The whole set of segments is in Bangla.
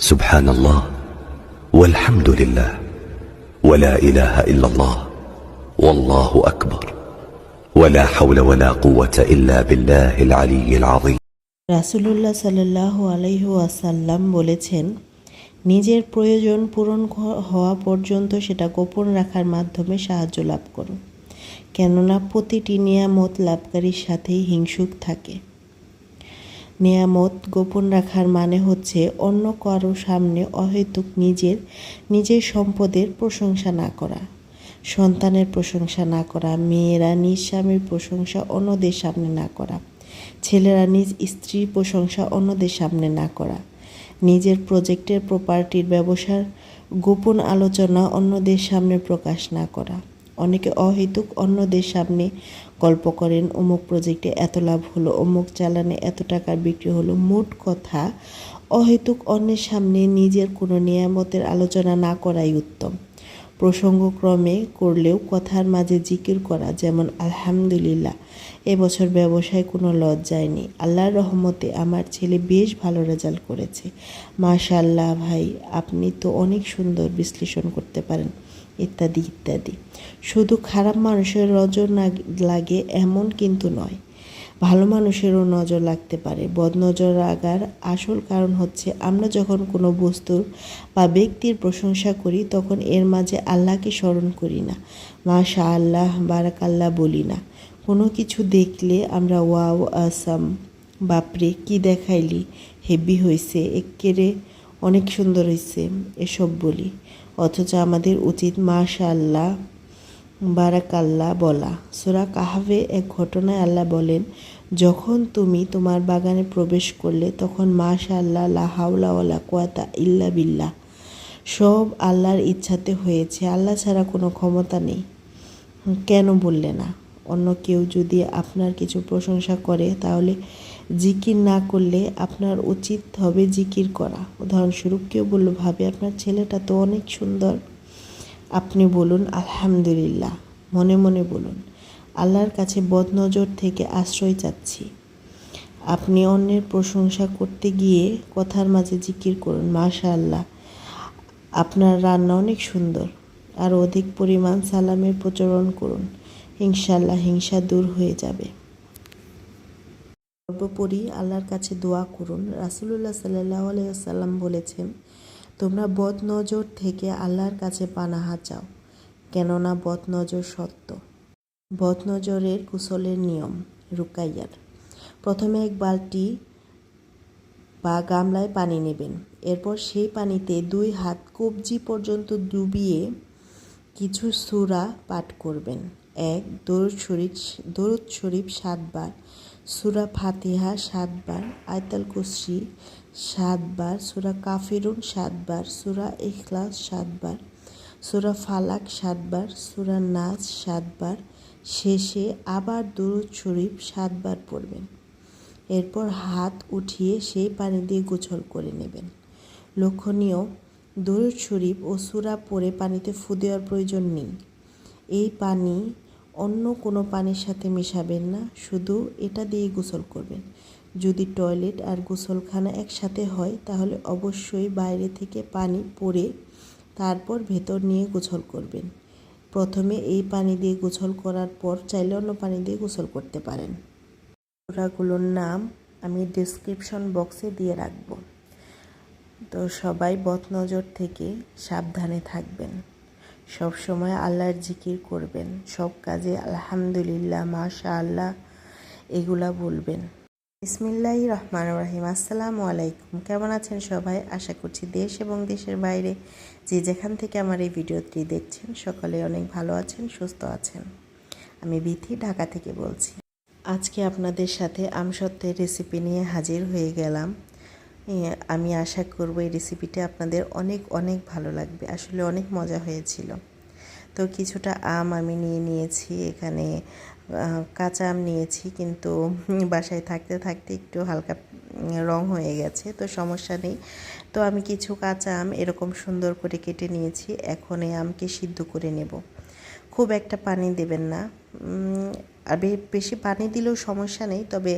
سبحان الله والحمد لله ولا اله الا الله والله اكبر ولا حول ولا قوه الا بالله العلي العظيم রাসুলুল্লাহ সাল্লাহ আলাইহু আসাল্লাম বলেছেন নিজের প্রয়োজন পূরণ হ- হওয়া পর্যন্ত সেটা গোপন রাখার মাধ্যমে সাহায্য লাভ করুন কেননা প্রতিটি নিয়ামত লাভকারীর সাথেই হিংসুক থাকে নিয়ামত গোপন রাখার মানে হচ্ছে অন্য কারও সামনে অহেতুক নিজের নিজের সম্পদের প্রশংসা না করা। সন্তানের প্রশংসা না করা, মেয়েরা নিজ স্বামীর প্রশংসা অন্যদের সামনে না করা, ছেলেরা নিজ স্ত্রীর প্রশংসা অন্যদের সামনে না করা, নিজের প্রজেক্টের প্রপার্টির ব্যবসার গোপন আলোচনা অন্যদের সামনে প্রকাশ না করা, অনেকে অহেতুক অন্যদের সামনে গল্প করেন, অমুক প্রজেক্টে এত লাভ হলো, অমুক চালানে এত টাকার বিক্রি হলো, মোট কথা অহেতুক অন্যের সামনে নিজের কোনো নিয়ামতের আলোচনা না করাই উত্তম। প্রসঙ্গক্রমে করলেও কথার মাঝে জিকির করা, যেমন, আলহামদুলিল্লাহ এবছর ব্যবসায় কোনো লজ যায়নি। আল্লাহর রহমতে আমার ছেলে বেশ ভালো রেজাল্ট করেছে। মাশাল্লাহ ভাই, আপনি তো অনেক সুন্দর বিশ্লেষণ করতে পারেন। ইত্যাদি ইত্যাদি। শুধু খারাপ মানুষের নজর লাগে এমন কিন্তু নয়। ভালো মানুষেরও নজর লাগতে পারে। বদনজর লাগার আসল কারণ হচ্ছে, আমরা যখন কোনো বস্তুর বা ব্যক্তির প্রশংসা করি, তখন এর মাঝে আল্লাহকে স্মরণ করি না। মা মাশা আল্লাহ বারাকাল্লাহ বলি না। কোনো কিছু দেখলে আমরা, ওয়াও, আসাম, বাপরে, কি দেখাইলি? হেভি হয়েছে একেরে অনেক সুন্দর হয়েছে এসব বলি। অথচ আমাদের উচিত মাশা আল্লাহ বারাকাল্লাহ বলা। সুরা কাহাবে এক ঘটনায় আল্লাহ বলেন, যখন তুমি তোমার বাগানে প্রবেশ করলে তখন মাশা আল্লাহ লা হাওলা ওয়ালা কুয়াতা ইল্লা বিল্লা সব আল্লাহর ইচ্ছাতে হয়েছে। আল্লাহ ছাড়া কোনো ক্ষমতা নেই। কেন বললে না? অন্য কেউ যদি আপনার কিছু প্রশংসা করে তাহলে জিকির না করলে আপনার উচিত হবে জিকির করা। উদাহরণস্বরূপ কেউ বলল, ভাবে, আপনার ছেলেটা তো অনেক সুন্দর। আপনি বলুন, আলহামদুলিল্লাহ। মনে মনে বলুন, আল্লাহর কাছে বদনজর থেকে আশ্রয় চাচ্ছি। আপনি অন্যের প্রশংসা করতে গিয়ে কথার মাঝে জিকির করুন মাশা আল্লাহ আপনার রান্না অনেক সুন্দর। আর অধিক পরিমাণ সালামের প্রচলন করুন ইনশাল্লাহ হিংসা দূর হয়ে যাবে। সর্বোপরি আল্লাহর কাছে দোয়া করুন। রাসুলুল্লাহ সাল্লাহ আলাইসাল্লাম বলেছেন, তোমরা বদ নজর থেকে আল্লাহর কাছে পানাহা চাও, কেননা বদ নজর সত্য। বদ নজরের কুশলের নিয়ম রুকাইয়ার। প্রথমে এক বালতি বা গামলায় পানি নেবেন। এরপর সেই পানিতে দুই হাত কবজি পর্যন্ত ডুবিয়ে কিছু সূরা পাঠ করবেন। এক, দরুদ শরীফ দরুদ শরীফ সাতবার। সূরা ফাতিহা সাতবার, আয়তাল কুসরি সাতবার, সুরা কাফিরুন সাতবার, সুরা ইখলাস সাতবার, সুরা ফালাক সাতবার, সুরা নাচ সাতবার, শেষে আবার দরুদ শরীফ সাতবার পড়বেন। এরপর হাত উঠিয়ে সেই পানি দিয়ে গোছল করে নেবেন। লক্ষণীয়, দরুদ শরীফ ও সুরা পরে পানিতে ফু দেওয়ার প্রয়োজন নেই। এই পানি অন্য কোনো পানির সাথে মেশাবেন না, শুধু এটা দিয়ে গোসল করবেন। যদি টয়লেট আর গোসলখানা একসাথে হয়, তাহলে অবশ্যই বাইরে থেকে পানি পরে তারপর ভেতর নিয়ে গোসল করবেন। প্রথমে এই পানি দিয়ে গোসল করার পর চাইলে অন্য পানি দিয়ে গোসল করতে পারেন। সূরাগুলোর নাম আমি ডেসক্রিপশন বক্সে দিয়ে রাখব। তো সবাই বদনজর থেকে সাবধানে থাকবেন। সব সময় আল্লাহর জিকির করবেন। সব কাজে আলহামদুলিল্লাহ মাশা আল্লাহ এগুলা বলবেন। বিসমিল্লাহ রহমান রহিম। আসসালামু আলাইকুম। কেমন আছেন সবাই? আশা করছি দেশ এবং দেশের বাইরে যে যেখান থেকে আমার এই ভিডিওটি দেখছেন, সকলে অনেক ভালো আছেন, সুস্থ আছেন। আমি বিথি, ঢাকা থেকে বলছি। আজকে আপনাদের সাথে আমসত্ত্বের রেসিপি নিয়ে হাজির হয়ে গেলাম। আমি আশা করব এই রেসিপিটা আপনাদের অনেক অনেক ভালো লাগবে। আসলে অনেক মজা হয়েছিল। তো কিছুটা আম আমি নিয়ে নিয়েছি, এখানে কাঁচা আম নিয়েছি, কিন্তু বাসায় থাকতে থাকতে একটু হালকা রং হয়ে গেছে, তো সমস্যা নেই। তো আমি কিছু কাঁচা আম এরকম সুন্দর করে কেটে নিয়েছি, এখন এই আমকে সিদ্ধ করে নেব। খুব একটা পানি দেবেন না। আর বেশি পানি দিলেও সমস্যা নেই, তবে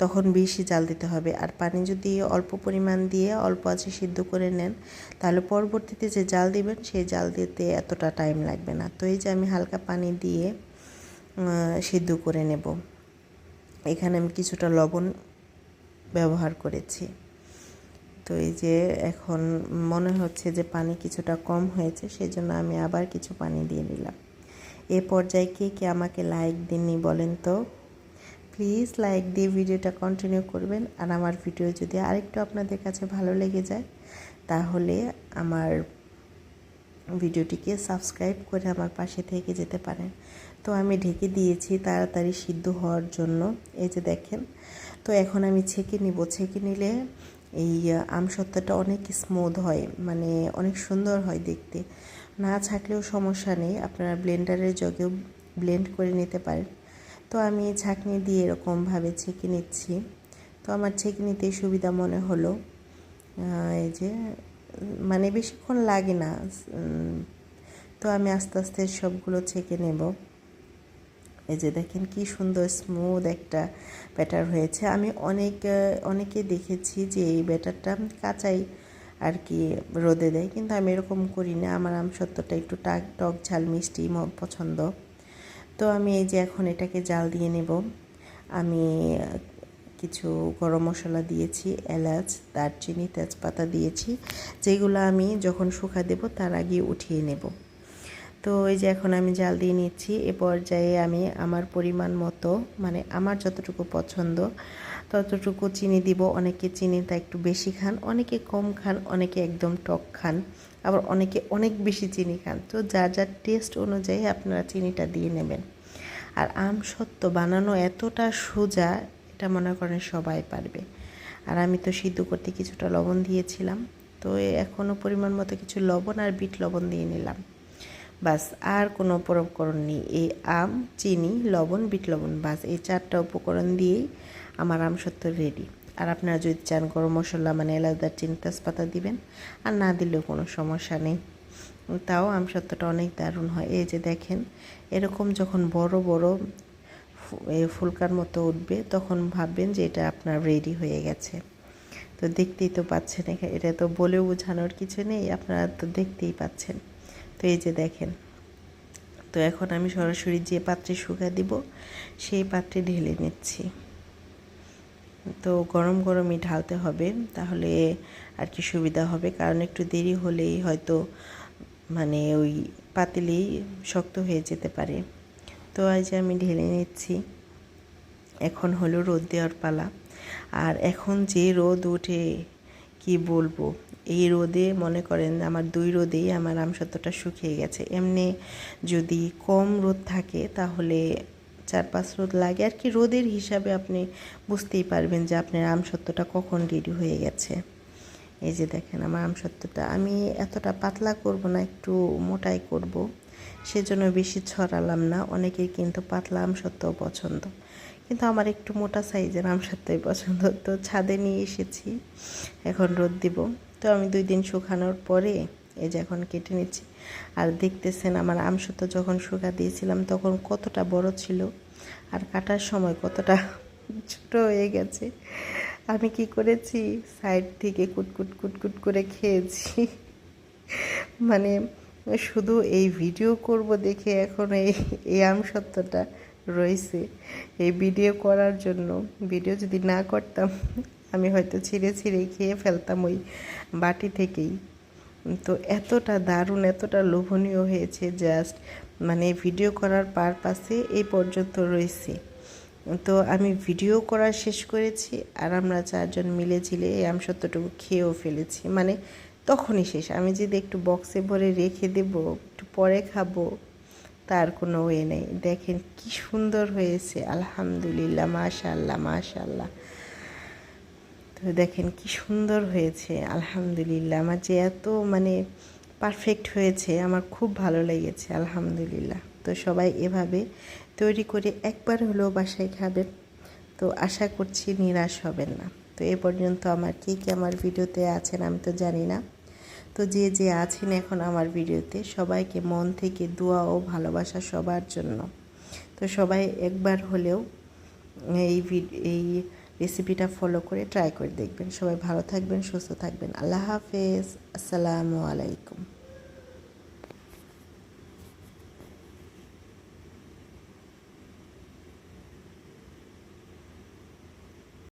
তখন বেশি জাল দিতে হবে। আর পানি যদি অল্প পরিমাণ দিয়ে অল্প আছে সিদ্ধ করে নেন, তাহলে পরবর্তীতে যে জাল দিবেন, সেই জাল দিতে এতটা টাইম লাগবে না। তো এই যে আমি হালকা পানি দিয়ে সিদ্ধ করে নেব। এখানে আমি কিছুটা লবণ ব্যবহার করেছি। তো এই যে এখন মনে হচ্ছে যে পানি কিছুটা কম হয়েছে সেই জন্য আমি আবার কিছু পানি দিয়ে দিলাম এ পর্যায়ে কে কে আমাকে লাইক দিননি বলেন তো? প্লিজ লাইক দিয়ে ভিডিওটা কন্টিনিউ করবেন। আর আমার ভিডিও যদি আরেকটু আপনাদের কাছে ভালো লেগে যায়, তাহলে আমার ভিডিওটিকে সাবস্ক্রাইব করে আমার পাশে থেকে যেতে পারেন। তো আমি ঢেকে দিয়েছি তাড়াতাড়ি সিদ্ধ হওয়ার জন্য। এই যে দেখেন, তো এখন আমি ছেঁকে নিব। ছেঁকে নিলে এই আমসত্ত্বটা অনেক স্মুথ হয় মানে অনেক সুন্দর হয় দেখতে। না ছাকলেও সমস্যা নেই, আপনারা ব্লেন্ডারের জগেও ব্লেন্ড করে নিতে পারেন। তো আমি ছাঁকনি দিয়ে এরকমভাবে ছেঁকে নিচ্ছি। তো আমার ছেঁকে নিতে সুবিধা মনে হলো। এই যে মানে বেশিক্ষণ লাগে না। তো আমি আস্তে আস্তে সবগুলো ছেঁকে নেব। এই যে দেখেন কি সুন্দর স্মুথ একটা ব্যাটার হয়েছে। আমি অনেক, অনেকে দেখেছি যে এই ব্যাটারটা কাঁচাই আর কি রোদে দেয়। কিন্তু আমি এরকম করি না। আমার আমসত্ত্বটা একটু টাক টক ঝাল মিষ্টি পছন্দ। তো আমি এই যে এখন এটাকে জাল দিয়ে নেব। আমি কিছু গরম মশলা দিয়েছি, এলাচ, দারচিনি, তেজপাতা দিয়েছি। যেগুলো আমি যখন শুকা দেব তার আগে উঠিয়ে নেব। তো এই যে এখন আমি জাল দিয়ে নিচ্ছি। এ পর্যায়ে আমি আমার পরিমাণ মতো মানে আমার যতটুকু পছন্দ ততটুকু চিনি দিব। অনেকে চিনিটা একটু বেশি খান, অনেকে কম খান, অনেকে একদম টক খান। আবার অনেকে অনেক বেশি চিনি খান। তো যার যার টেস্ট অনুযায়ী আপনারা চিনিটা দিয়ে নেবেন। আর আম সত্ত্ব বানানো এতটা সোজা, এটা মনে করেন সবাই পারবে। আর আমি তো সিদ্ধ করতে কিছুটা লবণ দিয়েছিলাম। তো এখনও পরিমাণ মতো কিছু লবণ আর বিট লবণ দিয়ে নিলাম। বাস, আর কোনো উপকরণ নেই। এই আম, চিনি, লবণ, বিট লবণ, বাস, এই চারটা উপকরণ দিয়েই আমার আম সত্য রেডি আর আপনারা যদি চান গরম মশলা মানে এলাচ, দারচিনি, তেজপাতা দিবেন, আর না দিলেও কোনো সমস্যা নেই। তাও আম সত্যটা অনেক দারুণ হয়। এই যে দেখেন, এরকম যখন বড় বড় ফুলকার মতো উঠবে, তখন ভাববেন যে এটা আপনার রেডি হয়ে গেছে। তো দেখতেই তো পাচ্ছেন এটা তো বলেও বোঝানোর কিছু নেই, আপনারা তো দেখতেই পাচ্ছেন। তো এই যে দেখেন, তো এখন আমি সরাসরি যে পাত্রে শুকা দিব, সেই পাত্রে ঢেলে নিচ্ছি। তো গরম গরমই ঢালতে হবে, তাহলে আর কি সুবিধা হবে? কারণ একটু দেরি হলেই হয়তো মানে ওই পাতিলেই শক্ত হয়ে যেতে পারে। তো আজ আমি ঢেলে নিচ্ছি, এখন হলো রোদ দেওয়ার পালা। আর এখন যে রোদ ওঠে কি বলব? এই রোদে মনে করেন আমার দুই রোদেই আমার আমসত্ত্বটা শুকিয়ে গেছে। এমনি যদি কম রোদ থাকে তাহলে চার পাঁচ রোদ লাগে। আর কি রোদের হিসাবে আপনি বুঝতেই পারবেন যে আপনার আমসত্ত্বটা কখন রেডি হয়ে গেছে। এই যে দেখেন আমার আমসত্ত্বটা আমি এতটা পাতলা করব না, একটু মোটাই করব। সেজন্য বেশি ছড়ালাম না। অনেকেই কিন্তু পাতলা আমসত্ত্বও পছন্দ। কিন্তু আমার একটু মোটা সাইজের আমসত্ত্বই পছন্দ। তো ছাদে নিয়ে এসেছি, এখন রোদ দিব। তো আমি দুই দিন শুকানোর পরে এই যে এখন কেটে নিচ্ছি। আর দেখতেছেন আমার আমসত্ত্ব যখন শুকা দিয়েছিলাম তখন কতটা বড় ছিল আর কাটার সময় কতটা ছোট হয়ে গেছে। আমি কি করেছি? সাইড থেকে কুটকুট কুটকুট করে খেয়েছি। মানে শুধু এই ভিডিও করব দেখে এখন এই এই আমসত্ত্বটা রয়েছে। এই ভিডিও করার জন্য ভিডিও যদি না করতাম, আমি হয়তো ছিঁড়ে ছিঁড়ে খেয়ে ফেলতাম ওই বাটি থেকেই। তো এতটা দারুণ, এতটা লোভনীয় হয়েছে জাস্ট মানে ভিডিও করার পারপাসে এই পর্যন্ত রয়েছে। তো আমি ভিডিও করা শেষ করেছি আর আমরা চারজন মিলে ঝিলে এই আমসত্ত্বটুকু খেয়েও ফেলেছি। মানে তখনই শেষ। আমি যদি একটু বক্সে ভরে রেখে দেব, একটু পরে খাব তার কোনো ওয়ে নেই। দেখেন কি সুন্দর হয়েছে। আলহামদুলিল্লাহ মাশাল্লাহ মাশাল্লাহ তো দেখেন কি সুন্দর হয়েছে। আলহামদুলিল্লাহ, আমার যে এত মানে পারফেক্ট হয়েছে, আমার খুব ভালো লেগেছে, আলহামদুলিল্লাহ। তো সবাই এভাবে তৈরি করে একবার হলেও বাসায় খাবেন। তো আশা করছি নিরাশ হবেন না। তো এ পর্যন্ত আমার কে কে আমার ভিডিওতে আছেন আমি তো জানি না। তো যে যে আছেন এখন আমার ভিডিওতে, সবাইকে মন থেকে দোয়া ও ভালোবাসা সবার জন্য। তো সবাই একবার হলেও এই এই রেসিপিটা ফলো করে ট্রাই করে দেখবেন। সবাই ভালো থাকবেন, সুস্থ থাকবেন। আল্লাহ হাফেজ। আসসালামু আলাইকুম।